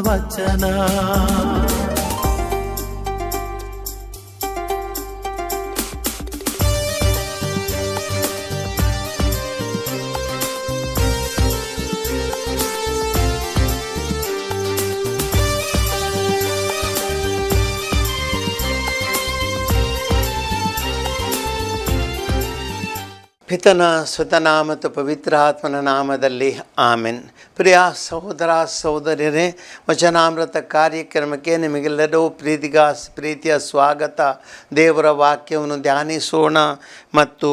ಬಂದ ಪಿತನ ಸುತನ ಮತ್ತು ಪವಿತ್ರ ನಾಮದಲ್ಲಿ ಆಮೆನ್. ಪ್ರಿಯ ಸಹೋದರ ಸಹೋದರಿಯರೇ, ವಚನಾಮೃತ ಕಾರ್ಯಕ್ರಮಕ್ಕೆ ನಿಮಗೆಲ್ಲರೂ ಪ್ರೀತಿಗ, ಪ್ರೀತಿಯ ಸ್ವಾಗತ. ದೇವರ ವಾಕ್ಯವನ್ನು ಧ್ಯಾನಿಸೋಣ ಮತ್ತು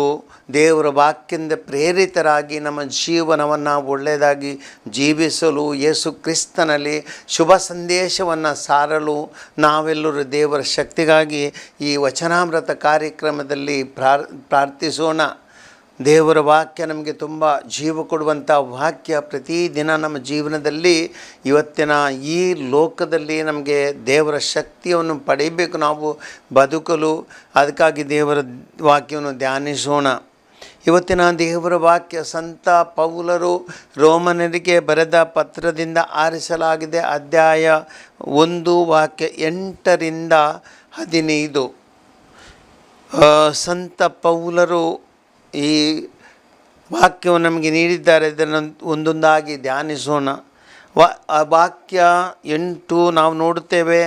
ದೇವರ ವಾಕ್ಯದಿಂದ ಪ್ರೇರಿತರಾಗಿ ನಮ್ಮ ಜೀವನವನ್ನು ಒಳ್ಳೆಯದಾಗಿ ಜೀವಿಸಲು ಯೇಸು ಕ್ರಿಸ್ತನಲ್ಲಿ ಶುಭ ಸಂದೇಶವನ್ನು ಸಾರಲು ನಾವೆಲ್ಲರೂ ದೇವರ ಶಕ್ತಿಗಾಗಿ ಈ ವಚನಾಮೃತ ಕಾರ್ಯಕ್ರಮದಲ್ಲಿ ಪ್ರಾರ್ಥಿಸೋಣ. ದೇವರ ವಾಕ್ಯ ನಮಗೆ ತುಂಬ ಜೀವ ಕೊಡುವಂಥ ವಾಕ್ಯ ಪ್ರತಿದಿನ ನಮ್ಮ ಜೀವನದಲ್ಲಿ ಇವತ್ತಿನ ಈ ಲೋಕದಲ್ಲಿ ನಮಗೆ ದೇವರ ಶಕ್ತಿಯನ್ನು ಪಡೆಯಬೇಕು. ನಾವು ಬದುಕಲು ಅದಕ್ಕಾಗಿ ದೇವರ ವಾಕ್ಯವನ್ನು ಧ್ಯಾನಿಸೋಣ. ಇವತ್ತಿನ ದೇವರ ವಾಕ್ಯ ಸಂತ ಪೌಲರು ರೋಮನರಿಗೆ ಬರೆದ ಪತ್ರದಿಂದ ಆರಿಸಲಾಗಿದೆ. ಅಧ್ಯಾಯ ಒಂದು ವಾಕ್ಯ ಎಂಟರಿಂದ ಹದಿನೈದು. ಸಂತ ಪೌಲರು ಈ ವಾಕ್ಯವು ನಮಗೆ ನೀಡಿದ್ದಾರೆ, ಇದನ್ನು ಒಂದೊಂದಾಗಿ ಧ್ಯಾನಿಸೋಣ. ವಾ ವಾಕ್ಯ ಎಂಟು ನಾವು ನೋಡುತ್ತೇವೆ.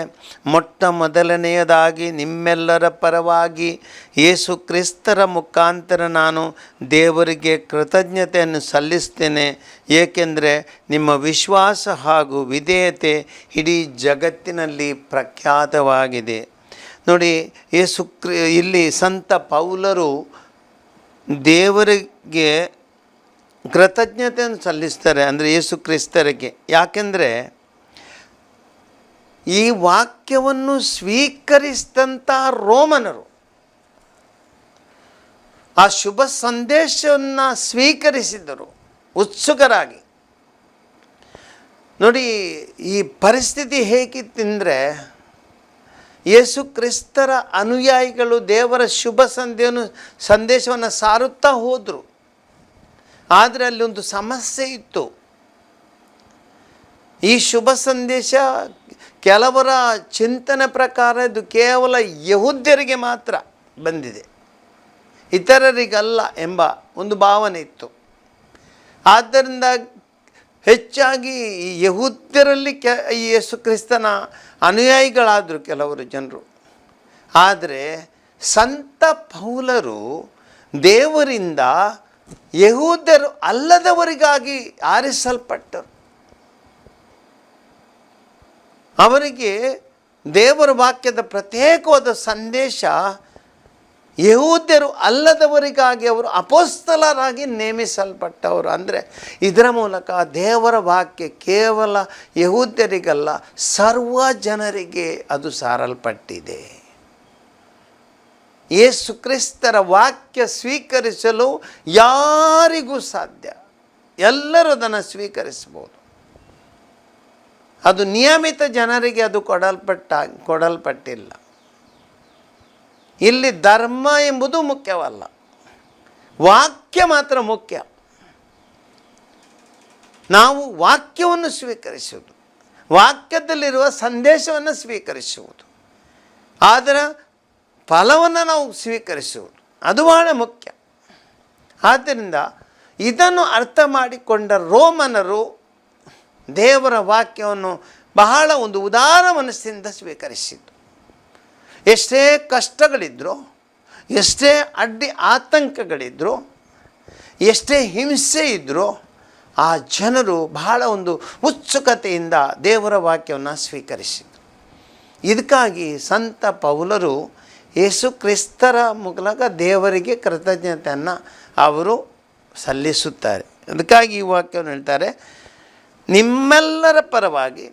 ಮೊಟ್ಟ ಮೊದಲನೆಯದಾಗಿ ನಿಮ್ಮೆಲ್ಲರ ಪರವಾಗಿ ಯೇಸು ಕ್ರಿಸ್ತರ ಮುಖಾಂತರ ನಾನು ದೇವರಿಗೆ ಕೃತಜ್ಞತೆಯನ್ನು ಸಲ್ಲಿಸ್ತೇನೆ. ಏಕೆಂದರೆ ನಿಮ್ಮ ವಿಶ್ವಾಸ ಹಾಗೂ ವಿಧೇಯತೆ ಇಡೀ ಜಗತ್ತಿನಲ್ಲಿ ಪ್ರಖ್ಯಾತವಾಗಿದೆ. ನೋಡಿ, ಯೇಸು ಕ್ರಿ, ಇಲ್ಲಿ ಸಂತ ಪೌಲರು ದೇವರಿಗೆ ಕೃತಜ್ಞತೆಯನ್ನು ಸಲ್ಲಿಸ್ತಾರೆ ಅಂದರೆ ಯೇಸು ಕ್ರಿಸ್ತರಿಗೆ. ಯಾಕೆಂದರೆ ಈ ವಾಕ್ಯವನ್ನು ಸ್ವೀಕರಿಸಿದಂಥ ರೋಮನರು ಆ ಶುಭ ಸಂದೇಶವನ್ನು ಸ್ವೀಕರಿಸಿದರು, ಉತ್ಸುಕರಾಗಿ. ನೋಡಿ, ಈ ಪರಿಸ್ಥಿತಿ ಹೇಗಿತ್ತೆಂದರೆ ಯೇಸು ಕ್ರಿಸ್ತರ ಅನುಯಾಯಿಗಳು ದೇವರ ಶುಭ ಸಂಧಿಯನ್ನು ಸಂದೇಶವನ್ನು ಸಾರುತ್ತಾ ಹೋದರು. ಆದರೆ ಅಲ್ಲಿ ಒಂದು ಸಮಸ್ಯೆ ಇತ್ತು. ಈ ಶುಭ ಸಂದೇಶ ಕೆಲವರ ಚಿಂತನೆ ಪ್ರಕಾರ ಇದು ಕೇವಲ ಯಹುದ್ಯರಿಗೆ ಮಾತ್ರ ಬಂದಿದೆ. ಇತರರಿಗಲ್ಲ ಎಂಬ ಒಂದು ಭಾವನೆ ಇತ್ತು. ಆದ್ದರಿಂದ ಹೆಚ್ಚಾಗಿ ಯಹೂದ್ಯರಲ್ಲಿ ಕೆ ಯೇಸು ಕ್ರಿಸ್ತನ ಅನುಯಾಯಿಗಳಾದರು ಕೆಲವರು ಜನರು. ಆದರೆ ಸಂತ ಪೌಲರು ದೇವರಿಂದ ಯಹೂದ್ಯರು ಅಲ್ಲದವರಿಗಾಗಿ ಆರಿಸಲ್ಪಟ್ಟರು. ಅವರಿಗೆ ದೇವರ ವಾಕ್ಯದ ಪ್ರತ್ಯೇಕವಾದ ಸಂದೇಶ ಯಹೂದ್ಯರು ಅಲ್ಲದವರಿಗಾಗಿ ಅವರು ಅಪೋಸ್ತಲರಾಗಿ ನೇಮಿಸಲ್ಪಟ್ಟವರು. ಅಂದರೆ ಇದರ ಮೂಲಕ ದೇವರ ವಾಕ್ಯ ಕೇವಲ ಯಹೂದ್ಯರಿಗಲ್ಲ, ಸರ್ವ ಜನರಿಗೆ ಅದು ಸಾರಲ್ಪಟ್ಟಿದೆ. ಯೇಸು ಕ್ರಿಸ್ತರ ವಾಕ್ಯ ಸ್ವೀಕರಿಸಲು ಯಾರಿಗೂ ಸಾಧ್ಯ? ಎಲ್ಲರೂ ಅದನ್ನು ಸ್ವೀಕರಿಸ್ಬೋದು ಅದು ನಿಯಮಿತ ಜನರಿಗೆ ಅದು ಕೊಡಲ್ಪಟ್ಟ, ಕೊಡಲ್ಪಟ್ಟಿಲ್ಲ. ಇಲ್ಲಿ ಧರ್ಮ ಎಂಬುದು ಮುಖ್ಯವಲ್ಲ. ವಾಕ್ಯ ಮಾತ್ರ ಮುಖ್ಯ. ನಾವು ವಾಕ್ಯವನ್ನು ಸ್ವೀಕರಿಸುವುದು. ವಾಕ್ಯದಲ್ಲಿರುವ ಸಂದೇಶವನ್ನು ಸ್ವೀಕರಿಸುವುದು. ಆದರೆ ಫಲವನ್ನು ನಾವು ಸ್ವೀಕರಿಸುವುದು. ಅದು ಬಹಳ ಮುಖ್ಯ. ಆದ್ದರಿಂದ ಇದನ್ನು ಅರ್ಥ ಮಾಡಿಕೊಂಡ ರೋಮನರು ದೇವರ ವಾಕ್ಯವನ್ನು ಬಹಳ ಒಂದು ಉದಾರ ಮನಸ್ಸಿನಿಂದ ಸ್ವೀಕರಿಸಿದ್ದು. ಎಷ್ಟೇ ಕಷ್ಟಗಳಿದ್ರೋ, ಎಷ್ಟೇ ಅಡ್ಡಿ ಆತಂಕಗಳಿದ್ರೋ, ಎಷ್ಟೇ ಹಿಂಸೆ ಇದ್ದರೂ ಆ ಜನರು ಬಹಳ ಒಂದು ಉತ್ಸುಕತೆಯಿಂದ ದೇವರ ವಾಕ್ಯವನ್ನು ಸ್ವೀಕರಿಸಿದರು. ಇದಕ್ಕಾಗಿ ಸಂತ ಪೌಲರು ಯೇಸು ಕ್ರಿಸ್ತರ ಮೂಲಕ ದೇವರಿಗೆ ಕೃತಜ್ಞತೆಯನ್ನು ಅವರು ಸಲ್ಲಿಸುತ್ತಾರೆ. ಅದಕ್ಕಾಗಿ ಈ ವಾಕ್ಯವನ್ನು ಹೇಳ್ತಾರೆ, ನಿಮ್ಮೆಲ್ಲರ ಪರವಾಗಿ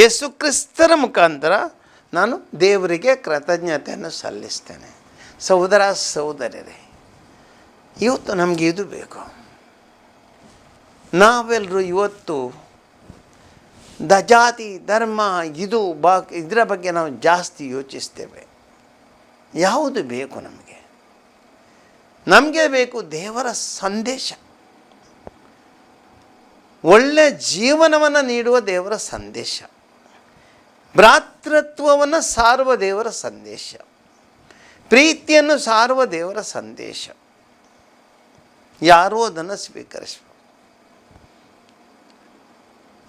ಯೇಸು ಕ್ರಿಸ್ತರ ಮುಖಾಂತರ ನಾನು ದೇವರಿಗೆ ಕೃತಜ್ಞತೆಯನ್ನು ಸಲ್ಲಿಸ್ತೇನೆ. ಸಹೋದರ ಸಹೋದರರೇ ಇವತ್ತು ನಮಗೆ ಇದು ಬೇಕು. ನಾವೆಲ್ಲರೂ ಇವತ್ತು ದ ಜಾತಿ ಧರ್ಮ, ಇದು ಬಾ, ಇದರ ಬಗ್ಗೆ ನಾವು ಜಾಸ್ತಿ ಯೋಚಿಸ್ತೇವೆ. ಯಾವುದು ಬೇಕು ನಮಗೆ? ನಮಗೆ ಬೇಕು ದೇವರ ಸಂದೇಶ. ಒಳ್ಳೆ ಜೀವನವನ್ನು ನೀಡುವ ದೇವರ ಸಂದೇಶ. ಭ್ರಾತೃತ್ವವನ್ನು ಸಾರುವ ದೇವರ ಸಂದೇಶ. ಪ್ರೀತಿಯನ್ನು ಸಾರುವ ದೇವರ ಸಂದೇಶ. ಯಾರೂ ಅದನ್ನು ಸ್ವೀಕರಿಸಬೇಕು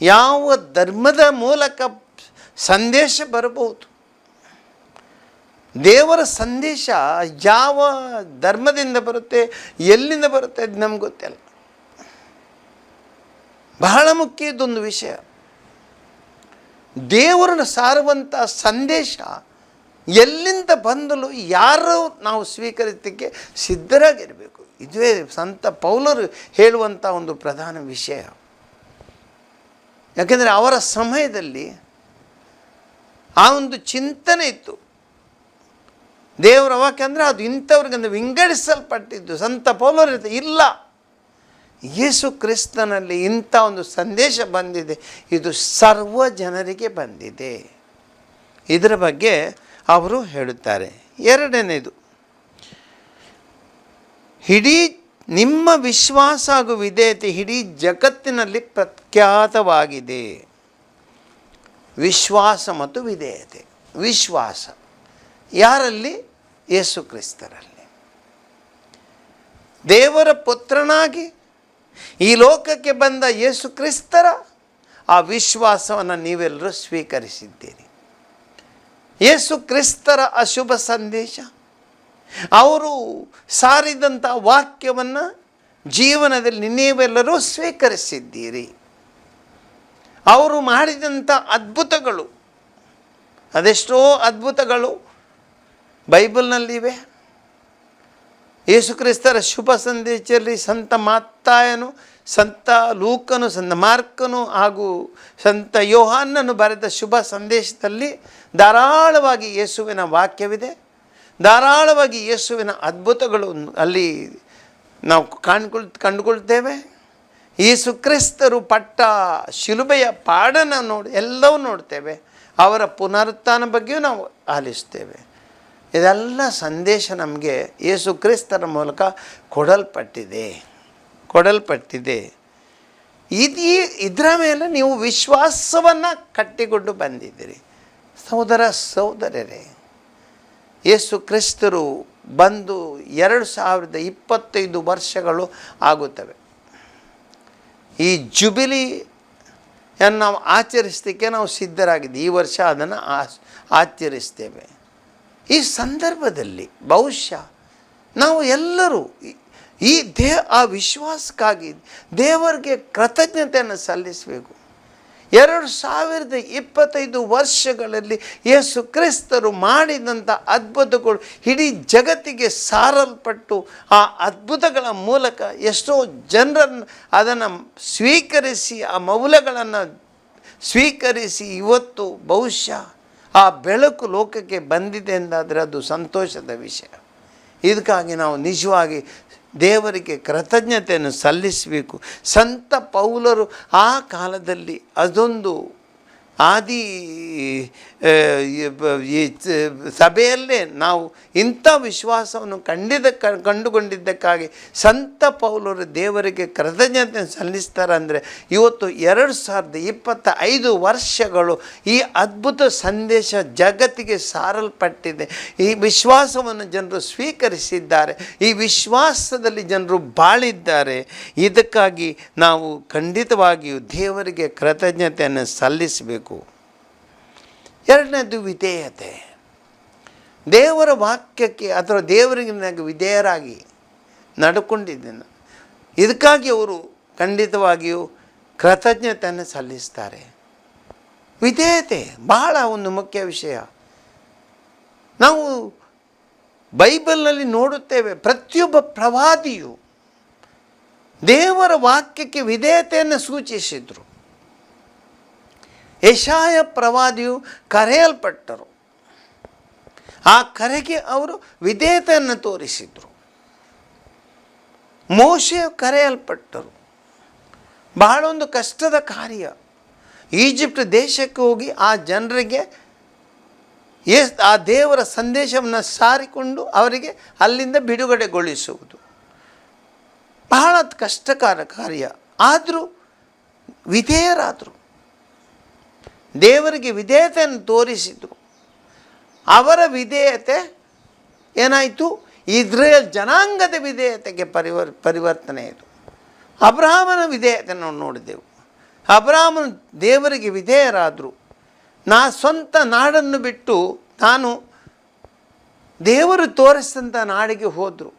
ಯಾವ ಧರ್ಮದ ಮೂಲಕ ಸಂದೇಶ ಬರಬಹುದು? ದೇವರ ಸಂದೇಶ ಯಾವ ಧರ್ಮದಿಂದ ಬರುತ್ತೆ, ಎಲ್ಲಿಂದ ಬರುತ್ತೆ ಅದು ನಮ್ಗೆ ಗೊತ್ತಿಲ್ಲ. ಬಹಳ ಮುಖ್ಯ ಇದೊಂದು ವಿಷಯ. ದೇವರನ್ನು ಸಾರುವಂಥ ಸಂದೇಶ ಎಲ್ಲಿಂದ ಬಂದಲು ಯಾರು ನಾವು ಸ್ವೀಕರಿಸಲಿಕ್ಕೆ ಸಿದ್ಧರಾಗಿರಬೇಕು. ಇದುವೇ ಸಂತ ಪೌಲರು ಹೇಳುವಂಥ ಒಂದು ಪ್ರಧಾನ ವಿಷಯ. ಯಾಕೆಂದರೆ ಅವರ ಸಮಯದಲ್ಲಿ ಆ ಒಂದು ಚಿಂತನೆ ಇತ್ತು. ದೇವರ ಅಂದರೆ ಅದು ಇಂಥವ್ರಿಗೊಂದು ವಿಂಗಡಿಸಲ್ಪಟ್ಟಿದ್ದು. ಸಂತ ಪೌಲರು ಇಲ್ಲ. ಯೇಸು ಕ್ರಿಸ್ತನಲ್ಲಿ ಇಂಥ ಒಂದು ಸಂದೇಶ ಬಂದಿದೆ. ಇದು ಸರ್ವ ಜನರಿಗೆ ಬಂದಿದೆ. ಇದರ ಬಗ್ಗೆ ಅವರು ಹೇಳುತ್ತಾರೆ. ಎರಡನೇದು ಇಡೀ ನಿಮ್ಮ ವಿಶ್ವಾಸ ಹಾಗೂ ವಿಧೇಯತೆ ಇಡೀ ಜಗತ್ತಿನಲ್ಲಿ ಪ್ರಖ್ಯಾತವಾಗಿದೆ. ವಿಶ್ವಾಸ ಮತ್ತು ವಿಧೇಯತೆ, ವಿಶ್ವಾಸ, ಯಾರಲ್ಲಿ? ಯೇಸು ಕ್ರಿಸ್ತರಲ್ಲಿ. ದೇವರ ಪುತ್ರನಾಗಿ ಈ ಲೋಕಕ್ಕೆ ಬಂದ ಯೇಸು ಕ್ರಿಸ್ತರ ಆ ವಿಶ್ವಾಸವನ್ನು ನೀವೆಲ್ಲರೂ ಸ್ವೀಕರಿಸಿದ್ದೀರಿ. ಯೇಸು ಕ್ರಿಸ್ತರ ಅಶುಭ ಸಂದೇಶ. ಅವರು ಸಾರಿದಂಥ ವಾಕ್ಯವನ್ನು ಜೀವನದಲ್ಲಿ ನೀವೆಲ್ಲರೂ ಸ್ವೀಕರಿಸಿದ್ದೀರಿ. ಅವರು ಮಾಡಿದಂಥ ಅದ್ಭುತಗಳು ಅದೆಷ್ಟೋ ಅದ್ಭುತಗಳು ಬೈಬಲ್ನಲ್ಲಿವೆ. ಯೇಸು ಕ್ರಿಸ್ತರ ಶುಭ ಸಂದೇಶದಲ್ಲಿ ಸಂತ ಮಾತ್ತಾಯನು, ಸಂತ ಲೂಕನು, ಸಂತ ಮಾರ್ಕನು ಹಾಗೂ ಸಂತ ಯೋಹಾನ್ನನು ಬರೆದ ಶುಭ ಸಂದೇಶದಲ್ಲಿ ಧಾರಾಳವಾಗಿ ಯೇಸುವಿನ ವಾಕ್ಯವಿದೆ. ಧಾರಾಳವಾಗಿ ಯೇಸುವಿನ ಅದ್ಭುತಗಳು ಅಲ್ಲಿ ನಾವು ಕಾಣ್ಕೊಳ್, ಕಂಡುಕೊಳ್ತೇವೆ. ಯೇಸು ಕ್ರಿಸ್ತರು ಪಟ್ಟ ಶಿಲುಬೆಯ ಪಾಡನ ನೋಡಿ ಎಲ್ಲವೂ ನೋಡ್ತೇವೆ. ಅವರ ಪುನರುತ್ಥಾನ ಬಗ್ಗೆಯೂ ನಾವು ಆಲಿಸ್ತೇವೆ. ಇದೆಲ್ಲ ಸಂದೇಶ ನಮಗೆ ಯೇಸು ಕ್ರಿಸ್ತರ ಮೂಲಕ ಕೊಡಲ್ಪಟ್ಟಿದೆ. ಕೊಡಲ್ಪಟ್ಟಿದೆ. ಇದು, ಇದರ ಮೇಲೆ ನೀವು ವಿಶ್ವಾಸವನ್ನು ಕಟ್ಟಿಕೊಂಡು ಬಂದಿದ್ದೀರಿ. ಸಹೋದರ ಸಹೋದರರೇ, ಯೇಸು ಕ್ರಿಸ್ತರು ಬಂದು ಎರಡು ಸಾವಿರದ ಇಪ್ಪತ್ತೈದು ವರ್ಷಗಳು ಆಗುತ್ತವೆ. ಈ ಜುಬಿಲಿಯನ್ನು ನಾವು ಆಚರಿಸಲಿಕ್ಕೆ ನಾವು ಸಿದ್ಧರಾಗಿದ್ದೀವಿ. ಈ ವರ್ಷ ಅದನ್ನು ಆಚರಿಸ್ತೇವೆ. ಈ ಸಂದರ್ಭದಲ್ಲಿ ಬಹುಶಃ ನಾವು ಎಲ್ಲರೂ ಈ- ದೇ ಆ ವಿಶ್ವಾಸಕ್ಕಾಗಿ ದೇವರಿಗೆ ಕೃತಜ್ಞತೆಯನ್ನು ಸಲ್ಲಿಸಬೇಕು. ಎರಡು ಸಾವಿರದ ಇಪ್ಪತ್ತೈದು ವರ್ಷಗಳಲ್ಲಿ ಯೇಸು ಕ್ರಿಸ್ತರು ಮಾಡಿದಂಥ ಅದ್ಭುತಗಳು ಇಡೀ ಜಗತ್ತಿಗೆ ಸಾರಲ್ಪಟ್ಟು ಆ ಅದ್ಭುತಗಳ ಮೂಲಕ ಎಷ್ಟೋ ಜನರನ್ನು ಅದನ್ನು ಸ್ವೀಕರಿಸಿ, ಆ ಮೌಲ್ಯಗಳನ್ನು ಸ್ವೀಕರಿಸಿ ಇವತ್ತು ಬಹುಶಃ ಆ ಬೆಳಕು ಲೋಕಕ್ಕೆ ಬಂದಿದೆ ಎಂದಾದರೆ ಅದು ಸಂತೋಷದ ವಿಷಯ. ಇದಕ್ಕಾಗಿ ನಾವು ನಿಜವಾಗಿ ದೇವರಿಗೆ ಕೃತಜ್ಞತೆಯನ್ನು ಸಲ್ಲಿಸಬೇಕು. ಸಂತ ಪೌಲರು ಆ ಕಾಲದಲ್ಲಿ ಅದೊಂದು ಆದಿ ಈ ಸಭೆಯಲ್ಲೇ ನಾವು ಇಂಥ ವಿಶ್ವಾಸವನ್ನು ಕಂಡಿದ್ದ ಕ- ಕಂಡುಕೊಂಡಿದ್ದಕ್ಕಾಗಿ ಸಂತ ಪೌಲರು ದೇವರಿಗೆ ಕೃತಜ್ಞತೆ ಸಲ್ಲಿಸ್ತಾರೆ ಅಂದರೆ ಇವತ್ತು ಎರಡು ಸಾವಿರದ ಇಪ್ಪತ್ತ ಐದು ವರ್ಷಗಳು ಈ ಅದ್ಭುತ ಸಂದೇಶ ಜಗತ್ತಿಗೆ ಸಾರಲ್ಪಟ್ಟಿದೆ. ಈ ವಿಶ್ವಾಸವನ್ನು ಜನರು ಸ್ವೀಕರಿಸಿದ್ದಾರೆ. ಈ ವಿಶ್ವಾಸದಲ್ಲಿ ಜನರು ಬಾಳಿದ್ದಾರೆ. ಇದಕ್ಕಾಗಿ ನಾವು ಖಂಡಿತವಾಗಿಯೂ ದೇವರಿಗೆ ಕೃತಜ್ಞತೆಯನ್ನು ಸಲ್ಲಿಸಬೇಕು. ಎರಡನೇದು ವಿಧೇಯತೆ. ದೇವರ ವಾಕ್ಯಕ್ಕೆ ಅಥವಾ ದೇವರಿಗೆ ವಿಧೇಯರಾಗಿ ನಡ್ಕೊಂಡಿದ್ದೇನೆ. ಇದಕ್ಕಾಗಿ ಅವರು ಖಂಡಿತವಾಗಿಯೂ ಕೃತಜ್ಞತೆಯನ್ನು ಸಲ್ಲಿಸ್ತಾರೆ. ವಿಧೇಯತೆ ಬಹಳ ಒಂದು ಮುಖ್ಯ ವಿಷಯ. ನಾವು ಬೈಬಲ್ನಲ್ಲಿ ನೋಡುತ್ತೇವೆ ಪ್ರತಿಯೊಬ್ಬ ಪ್ರವಾದಿಯು ದೇವರ ವಾಕ್ಯಕ್ಕೆ ವಿಧೇಯತೆಯನ್ನು ಸೂಚಿಸಿದರು. ಯಶಾಯ ಪ್ರವಾದಿಯು ಕರೆಯಲ್ಪಟ್ಟರು. ಆ ಕರೆಗೆ ಅವರು ವಿಧೇಯತೆಯನ್ನು ತೋರಿಸಿದರು. ಮೋಶೆಯು ಕರೆಯಲ್ಪಟ್ಟರು. ಬಹಳ ಒಂದು ಕಷ್ಟದ ಕಾರ್ಯ. ಈಜಿಪ್ಟ್ ದೇಶಕ್ಕೆ ಹೋಗಿ ಆ ಜನರಿಗೆ ಎಸ್, ಆ ದೇವರ ಸಂದೇಶವನ್ನು ಸಾರಿಕೊಂಡು ಅವರಿಗೆ ಅಲ್ಲಿಂದ ಬಿಡುಗಡೆಗೊಳಿಸುವುದು. ಬಹಳ ಕಷ್ಟಕರ ಕಾರ್ಯ. ಆದರೂ ವಿಧೇಯರಾದರು. ದೇವರಿಗೆ ವಿಧೇಯತೆಯನ್ನು ತೋರಿಸಿದರು. ಅವರ ವಿಧೇಯತೆ ಏನಾಯಿತು? ಇಸ್ರೇಲ್ ಜನಾಂಗದ ವಿಧೇಯತೆಗೆ ಪರಿವರ್, ಪರಿವರ್ತನೆ ಇದು. ಅಬ್ರಾಹ್ಮನ ವಿಧೇಯತೆ ನಾವು ನೋಡಿದೆವು. ಅಬ್ರಾಹ್ಮನು ದೇವರಿಗೆ ವಿಧೇಯರಾದರು. ನಾ ಸ್ವಂತ ನಾಡನ್ನು ಬಿಟ್ಟು ನಾನು ದೇವರು ತೋರಿಸಿದಂಥ ನಾಡಿಗೆ ಹೋದರು.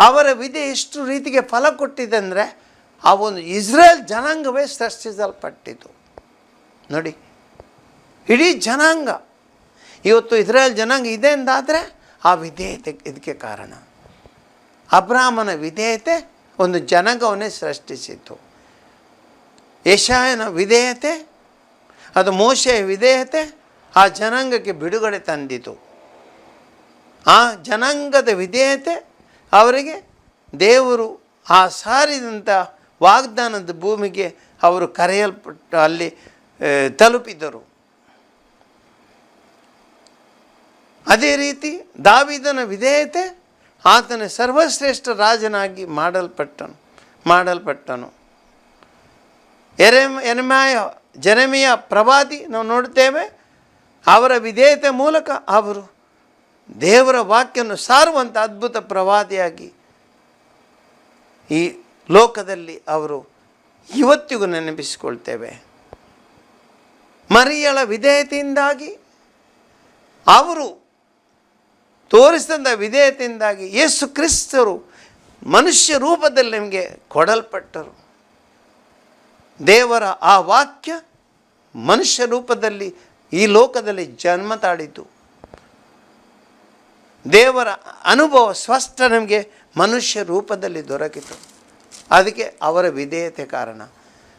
ಅವರ ವಿಧೆ ಎಷ್ಟು ರೀತಿಗೆ ಫಲ ಕೊಟ್ಟಿದೆ ಅಂದರೆ, ಆ ಒಂದು ಇಸ್ರೇಲ್ ಜನಾಂಗವೇ ಸೃಷ್ಟಿಸಲ್ಪಟ್ಟಿತು. ನೋಡಿ, ಇಡೀ ಜನಾಂಗ, ಇವತ್ತು ಇಸ್ರೇಲ್ ಜನಾಂಗ ಇದೆ ಎಂದಾದರೆ ಆ ವಿಧೇಯತೆ ಇದಕ್ಕೆ ಕಾರಣ. ಅಬ್ರಾಹ್ಮನ ವಿಧೇಯತೆ ಒಂದು ಜನಾಂಗವನ್ನೇ ಸೃಷ್ಟಿಸಿತು ಯಶಾಯನ ವಿಧೇಯತೆ, ಅದು ಮೋಶೆಯ ವಿಧೇಯತೆ ಆ ಜನಾಂಗಕ್ಕೆ ಬಿಡುಗಡೆ ತಂದಿತು. ಆ ಜನಾಂಗದ ವಿಧೇಯತೆ ಅವರಿಗೆ ದೇವರು ಆ ಸಾರಿದಂಥ ವಾಗ್ದಾನದ ಭೂಮಿಗೆ ಅವರು ಕರೆಯಲ್ಪಟ್ಟು ಅಲ್ಲಿ ತಲುಪಿದರು ಅದೇ ರೀತಿ ದಾವಿದನ ವಿಧೇಯತೆ ಆತನ ಸರ್ವಶ್ರೇಷ್ಠ ರಾಜನಾಗಿ ಮಾಡಲ್ಪಟ್ಟನು ಮಾಡಲ್ಪಟ್ಟನು. ಎರೆಮ, ಎರೆಮಾಯ ಜನಮಿಯ ಪ್ರವಾದಿ ನಾವು ನೋಡುತ್ತೇವೆ, ಅವರ ವಿಧೇಯತೆ ಮೂಲಕ ಅವರು ದೇವರ ವಾಕ್ಯವನ್ನು ಸಾರುವಂಥ ಅದ್ಭುತ ಪ್ರವಾದಿಯಾಗಿ ಈ ಲೋಕದಲ್ಲಿ ಅವರು ಇವತ್ತಿಗೂ ನೆನಪಿಸಿಕೊಳ್ತೇವೆ. ಮರಿಯಳ ವಿಧೇಯತೆಯಿಂದಾಗಿ, ಅವರು ತೋರಿಸಿದಂಥ ವಿಧೇಯತೆಯಿಂದಾಗಿ ಯೇಸು ಕ್ರಿಸ್ತರು ಮನುಷ್ಯ ರೂಪದಲ್ಲಿ ನಿಮಗೆ ಕೊಡಲ್ಪಟ್ಟರು. ದೇವರ ಆ ವಾಕ್ಯ ಮನುಷ್ಯ ರೂಪದಲ್ಲಿ ಈ ಲೋಕದಲ್ಲಿ ಜನ್ಮ ತಾಳಿತು. ದೇವರ ಅನುಭವ ಸ್ಪಷ್ಟ ನಮಗೆ ಮನುಷ್ಯ ರೂಪದಲ್ಲಿ ದೊರಕಿತು. ಅದಕ್ಕೆ ಅವರ ವಿಧೇಯತೆ ಕಾರಣ.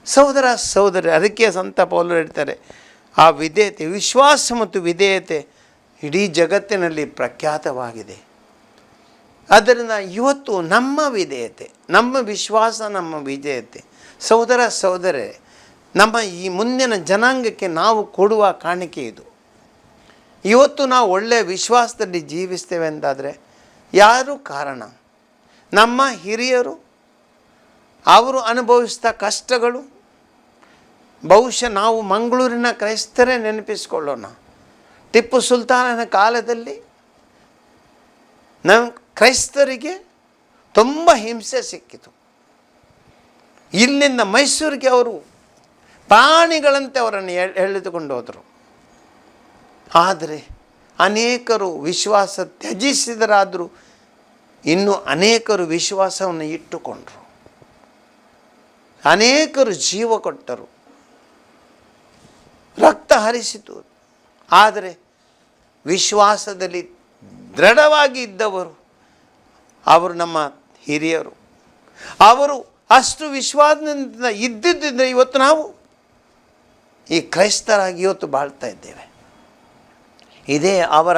ಸಹೋದರ ಸಹೋದರಿ, ಅದಕ್ಕೆ ಸಂತ ಪೌಲರು ಹೇಳ್ತಾರೆ, ಆ ವಿಧೇಯತೆ, ವಿಶ್ವಾಸ ಮತ್ತು ವಿಧೇಯತೆ ಇಡೀ ಜಗತ್ತಿನಲ್ಲಿ ಪ್ರಖ್ಯಾತವಾಗಿದೆ. ಆದ್ದರಿಂದ ಇವತ್ತು ನಮ್ಮ ವಿಧೇಯತೆ, ನಮ್ಮ ವಿಶ್ವಾಸ, ನಮ್ಮ ವಿಧೇಯತೆ, ಸಹೋದರ ಸಹೋದರೇ ನಮ್ಮ ಈ ಮುಂದಿನ ಜನಾಂಗಕ್ಕೆ ನಾವು ಕೊಡುವ ಕಾಣಿಕೆ ಇದು. ಇವತ್ತು ನಾವು ಒಳ್ಳೆಯ ವಿಶ್ವಾಸದಲ್ಲಿ ಜೀವಿಸ್ತೇವೆ ಎಂದಾದರೆ ಯಾರು ಕಾರಣ? ನಮ್ಮ ಹಿರಿಯರು, ಅವರು ಅನುಭವಿಸಿದ ಕಷ್ಟಗಳು ಬಹುಶಃ ನಾವು ಮಂಗಳೂರಿನ ಕ್ರೈಸ್ತರೇ ನೆನಪಿಸ್ಕೊಳ್ಳೋಣ. ಟಿಪ್ಪು ಸುಲ್ತಾನನ ಕಾಲದಲ್ಲಿ ನಮ್ಮ ಕ್ರೈಸ್ತರಿಗೆ ತುಂಬ ಹಿಂಸೆ ಸಿಕ್ಕಿತು. ಇಲ್ಲಿಂದ ಮೈಸೂರಿಗೆ ಅವರು ಪ್ರಾಣಿಗಳಂತೆ ಅವರನ್ನು ಎಳ್- ಎಳೆದುಕೊಂಡು ಹೋದರು ಆದರೆ ಅನೇಕರು ವಿಶ್ವಾಸ ತ್ಯಜಿಸಿದರಾದರೂ ಇನ್ನೂ ಅನೇಕರು ವಿಶ್ವಾಸವನ್ನು ಇಟ್ಟುಕೊಂಡರು. ಅನೇಕರು ಜೀವ ಕೊಟ್ಟರು. ರಕ್ತ ಹರಿಸಿತು. ಆದರೆ ವಿಶ್ವಾಸದಲ್ಲಿ ದೃಢವಾಗಿ ಇದ್ದವರು ಅವರು ನಮ್ಮ ಹಿರಿಯರು. ಅವರು ಅಷ್ಟು ವಿಶ್ವಾಸದಿಂದ ಇದ್ದಿದ್ದರಿಂದ ಇವತ್ತು ನಾವು ಈ ಕ್ರೈಸ್ತರಾಗಿ ಇವತ್ತು ಬಾಳ್ತಾ ಇದ್ದೇವೆ. ಇದೇ ಅವರ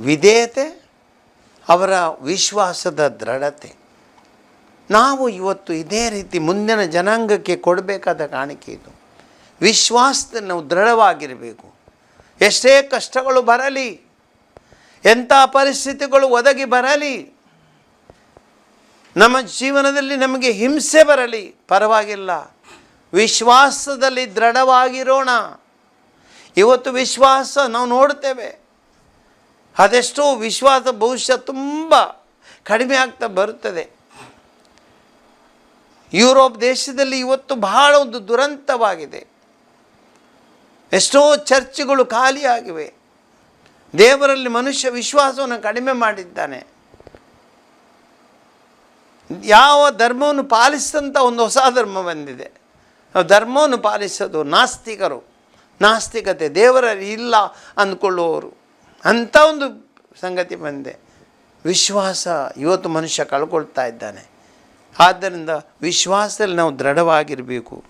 ವಿಧೇಯತೆ, ಅವರ ವಿಶ್ವಾಸದ ದೃಢತೆ. ನಾವು ಇವತ್ತು ಇದೇ ರೀತಿ ಮುಂದಿನ ಜನಾಂಗಕ್ಕೆ ಕೊಡಬೇಕಾದ ಕಾಣಿಕೆ ಇದು. ವಿಶ್ವಾಸದಲ್ಲಿ ನಾವು ದೃಢವಾಗಿರಬೇಕು. ಎಷ್ಟೇ ಕಷ್ಟಗಳು ಬರಲಿ, ಎಂಥ ಪರಿಸ್ಥಿತಿಗಳು ಒದಗಿ ಬರಲಿ, ನಮ್ಮ ಜೀವನದಲ್ಲಿ ನಮಗೆ ಹಿಂಸೆ ಬರಲಿ, ಪರವಾಗಿಲ್ಲ. ವಿಶ್ವಾಸದಲ್ಲಿ ದೃಢವಾಗಿರೋಣ. ಇವತ್ತು ವಿಶ್ವಾಸ ನಾವು ನೋಡ್ತೇವೆ. ಅದೆಷ್ಟೋ ವಿಶ್ವಾಸ ಭವಿಷ್ಯ ತುಂಬ ಕಡಿಮೆ ಆಗ್ತಾ ಬರುತ್ತದೆ. ಯುರೋಪ್ ದೇಶದಲ್ಲಿ ಇವತ್ತು ಬಹಳ ಒಂದು ದುರಂತವಾಗಿದೆ. ಎಷ್ಟೋ ಚರ್ಚ್ಗಳು ಖಾಲಿಯಾಗಿವೆ. ದೇವರಲ್ಲಿ ಮನುಷ್ಯ ವಿಶ್ವಾಸವನ್ನು ಕಡಿಮೆ ಮಾಡಿದ್ದಾನೆ. ಯಾವ ಧರ್ಮವನ್ನು ಪಾಲಿಸಿದಂಥ ಒಂದು ಹೊಸ ಧರ್ಮ ಬಂದಿದೆ. ಧರ್ಮವನ್ನು ಪಾಲಿಸೋದು ನಾಸ್ತಿಕರು. ನಾಸ್ತಿಕತೆ ದೇವರ ಇಲ್ಲ ಅಂದ್ಕೊಳ್ಳುವವರು ಅಂಥ ಒಂದು ಸಂಗತಿ ಬಂದಿದೆ ವಿಶ್ವಾಸ ಇವತ್ತು ಮನುಷ್ಯ ಕಳ್ಕೊಳ್ತಾ ಇದ್ದಾನೆ. ಆದ್ದರಿಂದ ವಿಶ್ವಾಸದಲ್ಲಿ ನಾವು ದೃಢವಾಗಿರಬೇಕು.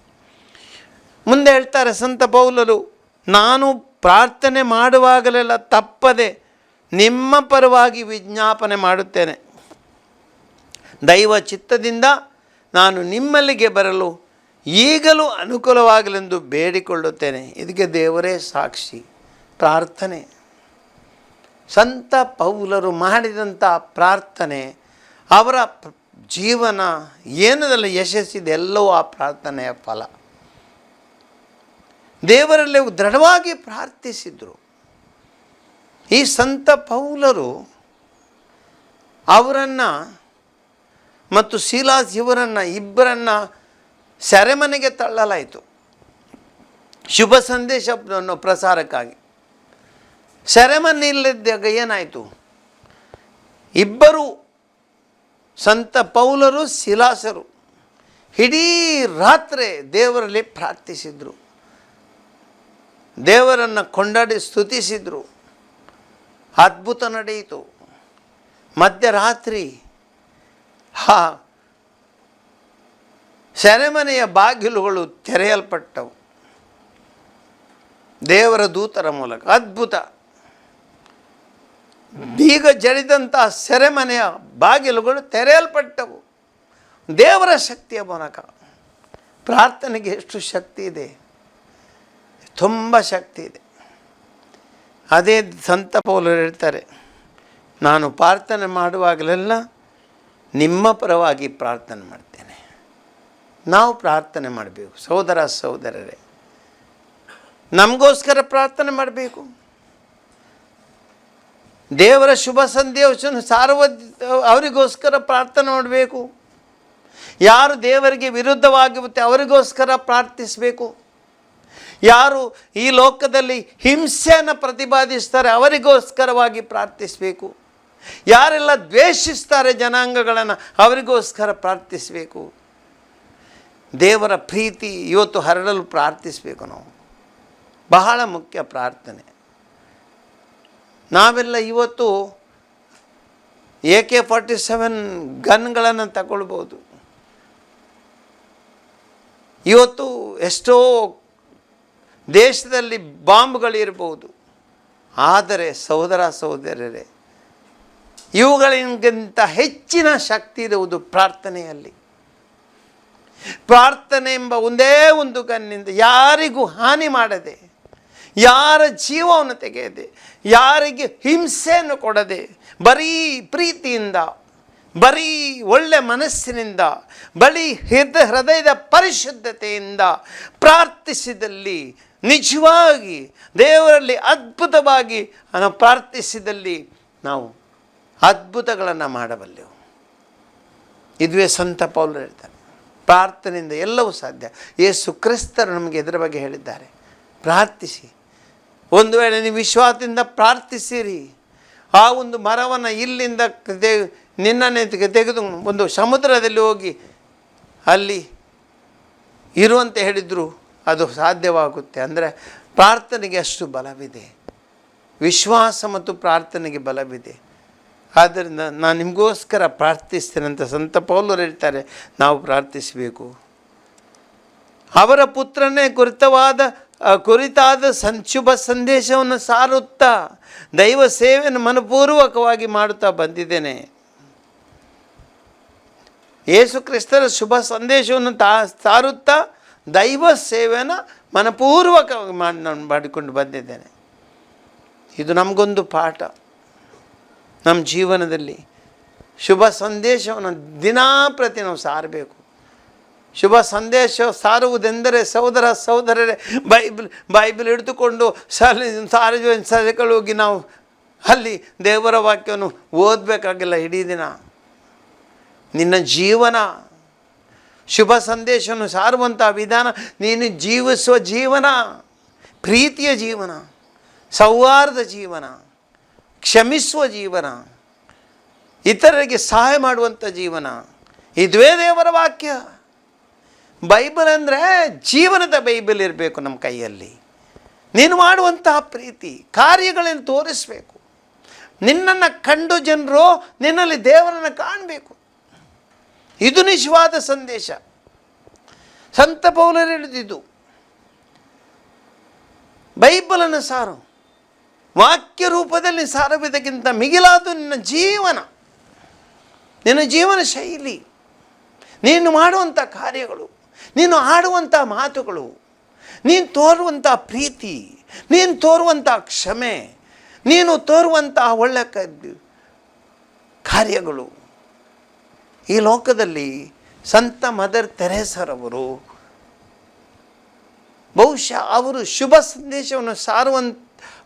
ಮುಂದೆ ಹೇಳ್ತಾರೆ ಸಂತ ಪೌಲರು ನಾನು ಪ್ರಾರ್ಥನೆ ಮಾಡುವಾಗಲೆಲ್ಲ ತಪ್ಪದೆ ನಿಮ್ಮ ಪರವಾಗಿ ವಿಜ್ಞಾಪನೆ ಮಾಡುತ್ತೇನೆ. ದೈವ ಚಿತ್ತದಿಂದ ನಾನು ನಿಮ್ಮಲ್ಲಿಗೆ ಬರಲು ಈಗಲೂ ಅನುಕೂಲವಾಗಲೆಂದು ಬೇಡಿಕೊಳ್ಳುತ್ತೇನೆ. ಇದಕ್ಕೆ ದೇವರೇ ಸಾಕ್ಷಿ, ಪ್ರಾರ್ಥನೆ. ಸಂತ ಪೌಲರು ಮಾಡಿದಂಥ ಪ್ರಾರ್ಥನೆ, ಅವರ ಜೀವನ ಏನದಲ್ಲ ಯಶಸ್ಸಿದೆ ಎಲ್ಲವೂ ಆ ಪ್ರಾರ್ಥನೆಯ ಫಲ. ದೇವರಲ್ಲಿ ದೃಢವಾಗಿ ಪ್ರಾರ್ಥಿಸಿದರು. ಈ ಸಂತ ಪೌಲರು ಅವರನ್ನು ಮತ್ತು ಶೀಲಾ ಇವರನ್ನು ಇಬ್ಬರನ್ನು ಸೆರೆಮನೆಗೆ ತಳ್ಳಲಾಯಿತು. ಶುಭ ಸಂದೇಶವನ್ನು ಪ್ರಸಾರಕ್ಕಾಗಿ. ಸೆರೆಮನೆಯಲ್ಲಿದ್ದಾಗ ಏನಾಯಿತು? ಇಬ್ಬರು ಸಂತ ಪೌಲರು ಶಿಲಾಸರು ಇಡೀ ರಾತ್ರಿ ದೇವರಲ್ಲಿ ಪ್ರಾರ್ಥಿಸಿದರು. ದೇವರನ್ನು ಕೊಂಡಾಡಿ ಸ್ತುತಿಸಿದರು. ಅದ್ಭುತ ನಡೆಯಿತು. ಮಧ್ಯರಾತ್ರಿ, ಹಾ, ಸೆರೆಮನೆಯ ಬಾಗಿಲುಗಳು ತೆರೆಯಲ್ಪಟ್ಟವು. ದೇವರ ದೂತರ ಮೂಲಕ ಅದ್ಭುತ. ಬೀಗ ಜಡಿದಂಥ ಸೆರೆಮನೆಯ ಬಾಗಿಲುಗಳು ತೆರೆಯಲ್ಪಟ್ಟವು. ದೇವರ ಶಕ್ತಿಯ ಮೂಲಕ. ಪ್ರಾರ್ಥನೆಗೆ ಎಷ್ಟು ಶಕ್ತಿ ಇದೆ. ತುಂಬ ಶಕ್ತಿ ಇದೆ. ಅದೇ ಸಂತ ಪೌಲರು ಹೇಳ್ತಾರೆ, ನಾನು ಪ್ರಾರ್ಥನೆ ಮಾಡುವಾಗಲೆಲ್ಲ ನಿಮ್ಮ ಪರವಾಗಿ ಪ್ರಾರ್ಥನೆ ಮಾಡ್ತೇನೆ. ನಾವು ಪ್ರಾರ್ಥನೆ ಮಾಡಬೇಕು, ಸಹೋದರ ಸಹೋದರರೇ. ನಮಗೋಸ್ಕರ ಪ್ರಾರ್ಥನೆ ಮಾಡಬೇಕು. ದೇವರ ಶುಭ ಸಂದೇಶ ಸಾರ್ವ ಅವರಿಗೋಸ್ಕರ ಪ್ರಾರ್ಥನೆ ಮಾಡಬೇಕು. ಯಾರು ದೇವರಿಗೆ ವಿರುದ್ಧವಾಗಿರುತ್ತೆ ಅವರಿಗೋಸ್ಕರ ಪ್ರಾರ್ಥಿಸಬೇಕು. ಯಾರು ಈ ಲೋಕದಲ್ಲಿ ಹಿಂಸೆಯನ್ನು ಪ್ರತಿಪಾದಿಸ್ತಾರೆ ಅವರಿಗೋಸ್ಕರವಾಗಿ ಪ್ರಾರ್ಥಿಸಬೇಕು. ಯಾರೆಲ್ಲ ದ್ವೇಷಿಸ್ತಾರೆ ಜನಾಂಗಗಳನ್ನು ಅವರಿಗೋಸ್ಕರ ಪ್ರಾರ್ಥಿಸಬೇಕು. ದೇವರ ಪ್ರೀತಿ ಇವತ್ತು ಹರಡಲು ಪ್ರಾರ್ಥಿಸಬೇಕು ನಾವು. ಬಹಳ ಮುಖ್ಯ ಪ್ರಾರ್ಥನೆ. ನಾವೆಲ್ಲ ಇವತ್ತು ಎ ಕೆ ಫಾರ್ಟಿ ಸೆವೆನ್ ಗನ್ಗಳನ್ನು ತಗೊಳ್ಬೋದು. ಇವತ್ತು ಎಷ್ಟೋ ದೇಶದಲ್ಲಿ ಬಾಂಬ್ಗಳಿರ್ಬೋದು. ಆದರೆ ಸಹೋದರ ಸಹೋದರರೇ, ಇವುಗಳಿಗಿಂತ ಹೆಚ್ಚಿನ ಶಕ್ತಿ ಇರುವುದು ಪ್ರಾರ್ಥನೆಯಲ್ಲಿ. ಪ್ರಾರ್ಥನೆ ಎಂಬ ಒಂದೇ ಒಂದು ಕಣ್ಣಿಂದ ಯಾರಿಗೂ ಹಾನಿ ಮಾಡದೆ, ಯಾರ ಜೀವವನ್ನು ತೆಗೆಯದೆ, ಯಾರಿಗೆ ಹಿಂಸೆಯನ್ನು ಕೊಡದೆ, ಬರೀ ಪ್ರೀತಿಯಿಂದ, ಬರೀ ಒಳ್ಳೆ ಮನಸ್ಸಿನಿಂದ ಬಳಿ ಹೃದ ಹೃದಯದ ಪರಿಶುದ್ಧತೆಯಿಂದ ಪ್ರಾರ್ಥಿಸಿದಲ್ಲಿ ನಿಜವಾಗಿ ದೇವರಲ್ಲಿ ಅದ್ಭುತವಾಗಿ ನಾವು ಪ್ರಾರ್ಥಿಸಿದಲ್ಲಿ ನಾವು ಅದ್ಭುತಗಳನ್ನು ಮಾಡಬಲ್ಲೆವು. ಇದುವೇ ಸಂತ ಪೌಲರು ಹೇಳ್ತಾರೆ ಪ್ರಾರ್ಥನೆಯಿಂದ ಎಲ್ಲವೂ ಸಾಧ್ಯ. ಯೇಸು ಕ್ರಿಸ್ತರು ನಮಗೆ ಇದರ ಬಗ್ಗೆ ಹೇಳಿದ್ದಾರೆ, ಪ್ರಾರ್ಥಿಸಿ. ಒಂದು ವೇಳೆ ನೀವು ವಿಶ್ವಾಸದಿಂದ ಪ್ರಾರ್ಥಿಸಿರಿ, ಆ ಒಂದು ಮರವನ್ನು ಇಲ್ಲಿಂದ ತೆ, ತೆಗೆದು ಒಂದು ಸಮುದ್ರದಲ್ಲಿ ಹೋಗಿ ಅಲ್ಲಿ ಇರುವಂತೆ ಹೇಳಿದರು ಅದು ಸಾಧ್ಯವಾಗುತ್ತೆ. ಅಂದರೆ ಪ್ರಾರ್ಥನೆಗೆ ಅಷ್ಟು ಬಲವಿದೆ. ವಿಶ್ವಾಸ ಮತ್ತು ಪ್ರಾರ್ಥನೆಗೆ ಬಲವಿದೆ. ಆದ್ದರಿಂದ ನಾನು ನಿಮಗೋಸ್ಕರ ಪ್ರಾರ್ಥಿಸ್ತೇನೆ ಅಂತ ಸಂತ ಪೌಲರು ಹೇಳ್ತಾರೆ, ನಾವು ಪ್ರಾರ್ಥಿಸಬೇಕು. ಅವರ ಪುತ್ರನೇ ಕುರಿತವಾದ ಕುರಿತಾದ ಸಂಶುಭ ಸಂದೇಶವನ್ನು ಸಾರುತ್ತಾ ದೈವ ಸೇವೆಯನ್ನು ಮನಪೂರ್ವಕವಾಗಿ ಮಾಡುತ್ತಾ ಬಂದಿದ್ದೇನೆ. ಯೇಸು ಕ್ರಿಸ್ತರ ಶುಭ ಸಂದೇಶವನ್ನು ತಾ, ಸಾರುತ್ತಾ ದೈವ ಸೇವೆನ ಮನಪೂರ್ವಕವಾಗಿ ಮಾಡಿ ನಾನು ಮಾಡಿಕೊಂಡು ಬಂದಿದ್ದೇನೆ. ಇದು ನಮಗೊಂದು ಪಾಠ. ನಮ್ಮ ಜೀವನದಲ್ಲಿ ಶುಭ ಸಂದೇಶವನ್ನು ದಿನಾ ಪ್ರತಿ ನಾವು ಸಾರಬೇಕು. ಶುಭ ಸಂದೇಶ ಸಾರುವುದೆಂದರೆ ಸಹೋದರ ಸಹೋದರರೇ, ಬೈಬಲ್ ಬೈಬಲ್ ಹಿಡಿದುಕೊಂಡು ಸಲ ಸಭೆಗಳು ಹೋಗಿ ನಾವು ಅಲ್ಲಿ ದೇವರ ವಾಕ್ಯವನ್ನು ಓದಬೇಕಾಗಿಲ್ಲ ಇಡೀ ದಿನ. ನಿನ್ನ ಜೀವನ ಶುಭ ಸಂದೇಶವನ್ನು ಸಾರುವಂಥ ವಿಧಾನ, ನೀನು ಜೀವಿಸುವ ಜೀವನ, ಪ್ರೀತಿಯ ಜೀವನ, ಸೌಹಾರ್ದ ಜೀವನ, ಕ್ಷಮಿಸುವ ಜೀವನ, ಇತರರಿಗೆ ಸಹಾಯ ಮಾಡುವಂಥ ಜೀವನ ಇದುವೇ ದೇವರ ವಾಕ್ಯ. ಬೈಬಲ್ ಅಂದರೆ ಜೀವನದ ಬೈಬಲ್ ಇರಬೇಕು ನಮ್ಮ ಕೈಯಲ್ಲಿ. ನೀನು ಮಾಡುವಂತಹ ಪ್ರೀತಿ, ಕಾರ್ಯಗಳನ್ನು ತೋರಿಸಬೇಕು. ನಿನ್ನನ್ನು ಕಂಡು ಜನರು ನಿನ್ನಲ್ಲಿ ದೇವರನ್ನು ಕಾಣಬೇಕು. ಇದು ನಿಜವಾದ ಸಂದೇಶ. ಸಂತ ಪೌಲರು ಹೇಳಿದ್ದು ಬೈಬಲನ್ನು ಸಾರು, ವಾಕ್ಯ ರೂಪದಲ್ಲಿ ಸಾರುವುದಕ್ಕಿಂತ ಮಿಗಿಲಾದು ನಿನ್ನ ಜೀವನ ನಿನ್ನ ಜೀವನ ಶೈಲಿ, ನೀನು ಮಾಡುವಂಥ ಕಾರ್ಯಗಳು, ನೀನು ಆಡುವಂಥ ಮಾತುಗಳು, ನೀನು ತೋರುವಂಥ ಪ್ರೀತಿ, ನೀನು ತೋರುವಂಥ ಕ್ಷಮೆ, ನೀನು ತೋರುವಂಥ ಒಳ್ಳೆ ಕಾರ್ಯಗಳು. ಈ ಲೋಕದಲ್ಲಿ ಸಂತ ಮದರ್ ತೆರೇಸರವರು, ಬಹುಶಃ ಅವರು ಶುಭ ಸಂದೇಶವನ್ನು ಸಾರುವಂಥ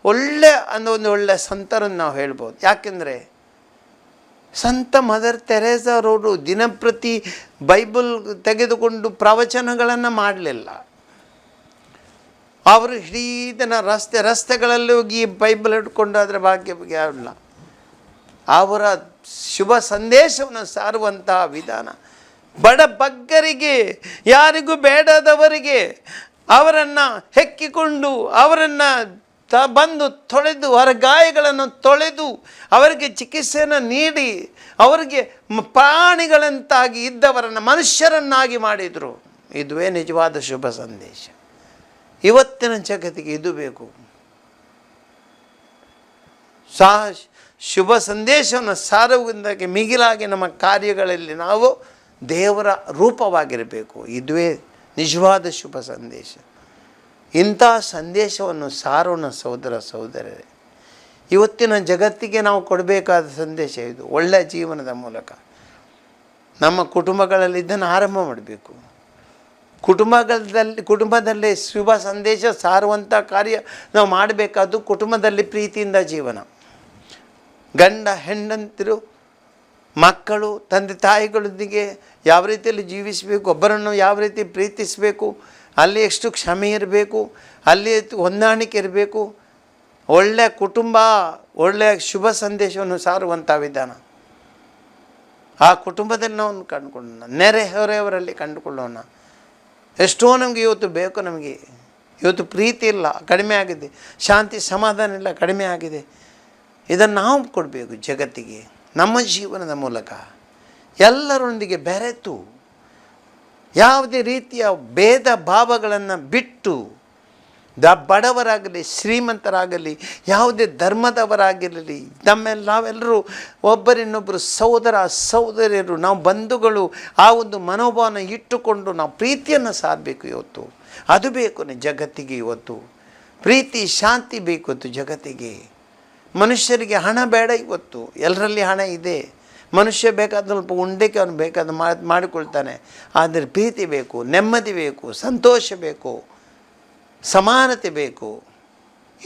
ಒಳ್ಳೆ ಅನ್ನೋ ಒಂದು ಒಳ್ಳೆ ಸಂತರನ್ನು ನಾವು ಹೇಳ್ಬೋದು. ಯಾಕೆಂದರೆ ಸಂತ ಮದರ್ ತೆರೆಸರವರು ದಿನಪ್ರತಿ ಬೈಬಲ್ ತೆಗೆದುಕೊಂಡು ಪ್ರವಚನಗಳನ್ನು ಮಾಡಲಿಲ್ಲ. ಅವರು ಹಿಡೀತನ ರಸ್ತೆ, ರಸ್ತೆಗಳಲ್ಲಿ ಹೋಗಿ ಬೈಬಲ್ ಹಿಡ್ಕೊಂಡು ಅದರ ಭಾಗ್ಯ ಬಗ್ಗೆ ಅವರ ಶುಭ ಸಂದೇಶವನ್ನು ಸಾರುವಂತಹ ವಿಧಾನ. ಬಡ ಬಗ್ಗರಿಗೆ, ಯಾರಿಗೂ ಬೇಡದವರಿಗೆ ಅವರನ್ನು ಹೆಕ್ಕಿಕೊಂಡು, ಅವರನ್ನು ತ ಬಂದು ತೊಳೆದು, ಅವರ ಗಾಯಗಳನ್ನು ತೊಳೆದು, ಅವರಿಗೆ ಚಿಕಿತ್ಸೆಯನ್ನು ನೀಡಿ, ಅವರಿಗೆ ಪ್ರಾಣಿಗಳಂತಾಗಿ ಇದ್ದವರನ್ನು, ಮನುಷ್ಯರನ್ನಾಗಿ ಮಾಡಿದರು. ಇದುವೇ ನಿಜವಾದ ಶುಭ ಸಂದೇಶ. ಇವತ್ತಿನ ಜಗತ್ತಿಗೆ ಇದು ಬೇಕು. ಸಾ ಶುಭ ಸಂದೇಶವನ್ನು ಸಾರುವುದಕ್ಕೆ ಮಿಗಿಲಾಗಿ ನಮ್ಮ ಕಾರ್ಯಗಳಲ್ಲಿ ನಾವು ದೇವರ ರೂಪವಾಗಿರಬೇಕು. ಇದುವೇ ನಿಜವಾದ ಶುಭ ಸಂದೇಶ. ಇಂಥ ಸಂದೇಶವನ್ನು ಸಾರೋಣ ಸಹೋದರ ಸಹೋದರರೇ. ಇವತ್ತಿನ ಜಗತ್ತಿಗೆ ನಾವು ಕೊಡಬೇಕಾದ ಸಂದೇಶ ಇದು. ಒಳ್ಳೆಯ ಜೀವನದ ಮೂಲಕ. ನಮ್ಮ ಕುಟುಂಬಗಳಲ್ಲಿ ಇದನ್ನು ಆರಂಭ ಮಾಡಬೇಕು. ಕುಟುಂಬಗಳಲ್ಲಿ ಕುಟುಂಬದಲ್ಲಿ ಶುಭ ಸಂದೇಶ ಸಾರುವಂಥ ಕಾರ್ಯ ನಾವು ಮಾಡಬೇಕಾದ್ದು ಕುಟುಂಬದಲ್ಲಿ ಪ್ರೀತಿಯಿಂದ ಜೀವನ. ಗಂಡ ಹೆಂಡಂತಿರು, ಮಕ್ಕಳು, ತಂದೆ ತಾಯಿಗಳೊಂದಿಗೆ ಯಾವ ರೀತಿಯಲ್ಲಿ ಜೀವಿಸಬೇಕು, ಒಬ್ಬರನ್ನು ಯಾವ ರೀತಿ ಪ್ರೀತಿಸಬೇಕು, ಅಲ್ಲಿ ಎಷ್ಟು ಕ್ಷಮೆ ಇರಬೇಕು, ಅಲ್ಲಿ ಹೊಂದಾಣಿಕೆ ಇರಬೇಕು ಒಳ್ಳೆಯ ಕುಟುಂಬ ಒಳ್ಳೆಯ ಶುಭ ಸಂದೇಶವನ್ನು ಸಾರುವಂಥ ವಿಧಾನ. ಆ ಕುಟುಂಬದಲ್ಲಿ ನಾವು ಕಂಡುಕೊಳ್ಳೋಣ, ನೆರೆಹೊರೆಯವರಲ್ಲಿ ಕಂಡುಕೊಳ್ಳೋಣ. ಎಷ್ಟೋ ನಮಗೆ ಇವತ್ತು ಬೇಕು ನಮಗೆ. ಇವತ್ತು ಪ್ರೀತಿ ಇಲ್ಲ, ಕಡಿಮೆ ಆಗಿದೆ. ಶಾಂತಿ, ಸಮಾಧಾನ ಇಲ್ಲ, ಕಡಿಮೆ ಆಗಿದೆ. ಇದನ್ನು ನಾವು ಕೊಡಬೇಕು ಜಗತ್ತಿಗೆ, ನಮ್ಮ ಜೀವನದ ಮೂಲಕ. ಎಲ್ಲರೊಂದಿಗೆ ಬೆರೆತು, ಯಾವುದೇ ರೀತಿಯ ಭೇದ ಭಾವಗಳನ್ನು ಬಿಟ್ಟು, ದ ಬಡವರಾಗಲಿ, ಶ್ರೀಮಂತರಾಗಲಿ, ಯಾವುದೇ ಧರ್ಮದವರಾಗಿರಲಿ ನಮ್ಮೆಲ್ಲ ನಾವೆಲ್ಲರೂ ಒಬ್ಬರಿನ್ನೊಬ್ಬರು ಸಹೋದರ ಸಹೋದರಿಯರು, ನಾವು ಬಂಧುಗಳು, ಆ ಒಂದು ಮನೋಭಾವನ ಇಟ್ಟುಕೊಂಡು ನಾವು ಪ್ರೀತಿಯನ್ನು ಸಾರಬೇಕು ಇವತ್ತು. ಅದು ಬೇಕು ಜಗತ್ತಿಗೆ ಇವತ್ತು. ಪ್ರೀತಿ, ಶಾಂತಿ ಬೇಕು ಜಗತ್ತಿಗೆ. ಮನುಷ್ಯರಿಗೆ ಹಣ ಬೇಡ ಇವತ್ತು. ಎಲ್ಲರಲ್ಲಿ ಹಣ ಇದೆ. ಮನುಷ್ಯ ಬೇಕಾದ ಸ್ವಲ್ಪ ಉಂಡೆಗೆ ಅವನು ಬೇಕಾದ ಮಾಡಿ ಮಾಡಿಕೊಳ್ತಾನೆ. ಆದರೆ ಪ್ರೀತಿ ಬೇಕು, ನೆಮ್ಮದಿ ಬೇಕು, ಸಂತೋಷ ಬೇಕು, ಸಮಾನತೆ ಬೇಕು.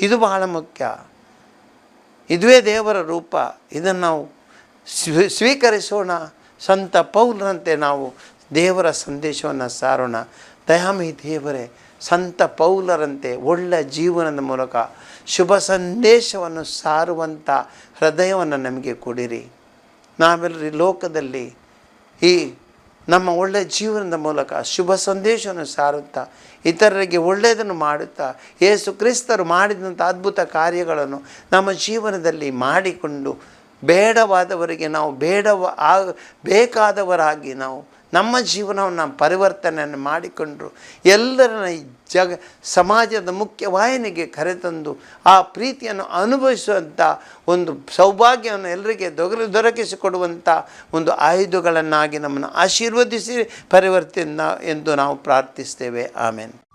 ಇದು ಬಹಳ ಮುಖ್ಯ. ಇದುವೇ ದೇವರ ರೂಪ. ಇದನ್ನು ನಾವು ಸ್ವೀ- ಸ್ವೀಕರಿಸೋಣ. ಸಂತ ಪೌಲರಂತೆ ನಾವು ದೇವರ ಸಂದೇಶವನ್ನು ಸಾರೋಣ. ದಯಾಮಿ ದೇವರೇ, ಸಂತ ಪೌಲರಂತೆ ಒಳ್ಳೆಯ ಜೀವನದ ಮೂಲಕ ಶುಭ ಸಂದೇಶವನ್ನು ಸಾರುವಂಥ ಹೃದಯವನ್ನು ನಮಗೆ ಕೊಡಿರಿ. ನಾವೆಲ್ಲರೂ ಈ ಲೋಕದಲ್ಲಿ ಈ ನಮ್ಮ ಒಳ್ಳೆಯ ಜೀವನದ ಮೂಲಕ ಶುಭ ಸಂದೇಶವನ್ನು ಸಾರುತ್ತಾ, ಇತರರಿಗೆ ಒಳ್ಳೆಯದನ್ನು ಮಾಡುತ್ತಾ, ಯೇಸು ಕ್ರಿಸ್ತರು ಮಾಡಿದಂಥ ಅದ್ಭುತ ಕಾರ್ಯಗಳನ್ನು ನಮ್ಮ ಜೀವನದಲ್ಲಿ ಮಾಡಿಕೊಂಡು, ಬೇಡವಾದವರಿಗೆ ನಾವು ಬೇಡವ, ಆ, ಬೇಕಾದವರಾಗಿ ನಾವು ನಮ್ಮ ಜೀವನವನ್ನು ಪರಿವರ್ತನೆಯನ್ನು ಮಾಡಿಕೊಂಡರು ಎಲ್ಲರನ್ನ ಈ ಜಗ ಸಮಾಜದ ಮುಖ್ಯವಾಹಿನಿಗೆ ಕರೆತಂದು ಆ ಪ್ರೀತಿಯನ್ನು ಅನುಭವಿಸುವಂಥ ಒಂದು ಸೌಭಾಗ್ಯವನ್ನು ಎಲ್ಲರಿಗೆ ದೊಗಲು ದೊರಕಿಸಿಕೊಡುವಂಥ ಒಂದು ಆಯುಧಗಳನ್ನಾಗಿ ನಮ್ಮನ್ನು ಆಶೀರ್ವದಿಸಿ ಪರಿವರ್ತನೆ ಎಂದು ನಾವು ಪ್ರಾರ್ಥಿಸ್ತೇವೆ. ಆಮೇಲೆ